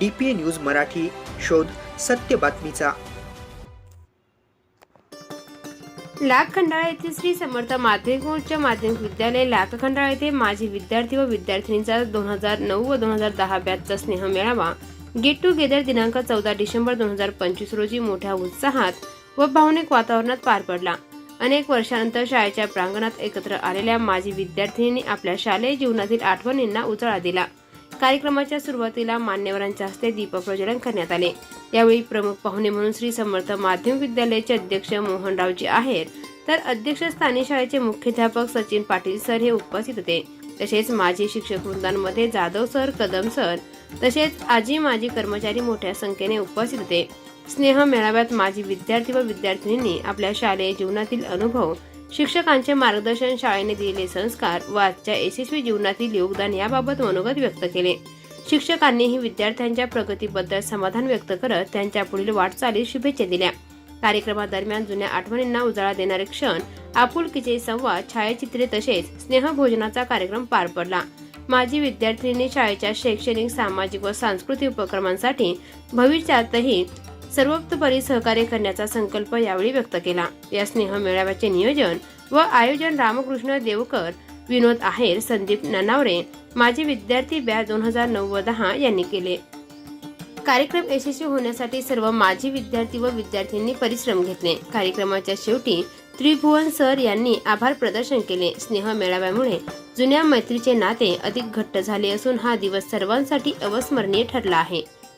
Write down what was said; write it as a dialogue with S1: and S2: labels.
S1: D P A news Marathi शोध सत्य बातमीचा.
S2: लाख खंडाळा येथील श्री समर्थ माध्यमिक उच्च माध्यमिक विद्यालय लाख खंडाळा येथे माजी विद्यार्थी व विद्यार्थिनींचा दोन हजार नऊ व दोन हजार दहा बॅचचा स्नेह मेळावा. गेट टुगेदर दिनांक चौदा डिसेंबर दोन हजार पंचवीस रोजी मोठ्या उत्साहात व भावनिक वातावरणात पार पडला. अनेक वर्षानंतर शाळेच्या प्रांगणात एकत्र आलेल्या माजी विद्यार्थिनींनी आपल्या शालेय जीवनातील आठवणींना उजाळा दिला. कार्यक्रमाच्या सुरुवातीला मान्यवरांच्या हस्ते दीपप्रज्वलन करण्यात आले. यावेळी प्रमुख पाहुणे म्हणून श्री समर्थ माध्यमिक विद्यालयाचे अध्यक्ष मोहनरावजी आहेर तर अध्यक्षस्थानी शाळेचे मुख्याध्यापक सचिन पाटील सर हे उपस्थित होते. तसेच माजी शिक्षक वृंदांमध्ये जाधव सर कदम सर तसेच आजी माजी कर्मचारी मोठ्या संख्येने उपस्थित होते. स्नेह मेळाव्यात माजी विद्यार्थी व विद्यार्थिनींनी आपल्या शालेय जीवनातील अनुभव शिक्षकांचे मार्गदर्शन शाळेने दिलेले संस्कार व आजच्या यशस्वी जीवनातील योगदान याबाबत मनोगत व्यक्त केले. शिक्षकांनीही विद्यार्थ्यांच्या प्रगतीबद्दल समाधान व्यक्त करत त्यांच्या पुढील वाटचालीस शुभेच्छा दिल्या. कार्यक्रमादरम्यान जुन्या आठवणींना उजाळा देणारे क्षण आपुलकीचे संवाद छायाचित्रे तसेच स्नेहभोजनाचा कार्यक्रम पार पडला. माजी विद्यार्थिनी शाळेच्या शैक्षणिक सामाजिक व सांस्कृतिक उपक्रमांसाठी भविष्यातही सर्वोत्तपरी सहकार्य करण्याचा संकल्प यावेळी व्यक्त केला. या स्नेह मेळाव्याचे नियोजन व आयोजन रामकृष्ण देवकर विनोद आहेर संदीप ननावरे माजी विद्यार्थी बॅच दोन हजार नऊ व दहा यांनी केले. कार्यक्रम यशस्वी होण्यासाठी सर्व माजी विद्यार्थी व विद्यार्थ्यांनी परिश्रम घेतले. कार्यक्रमाच्या शेवटी त्रिभुवन सर यांनी आभार प्रदर्शन केले. स्नेह मेळाव्यामुळे जुन्या मैत्रीचे नाते अधिक घट्ट झाले असून हा दिवस सर्वांसाठी अविस्मरणीय ठरला आहे.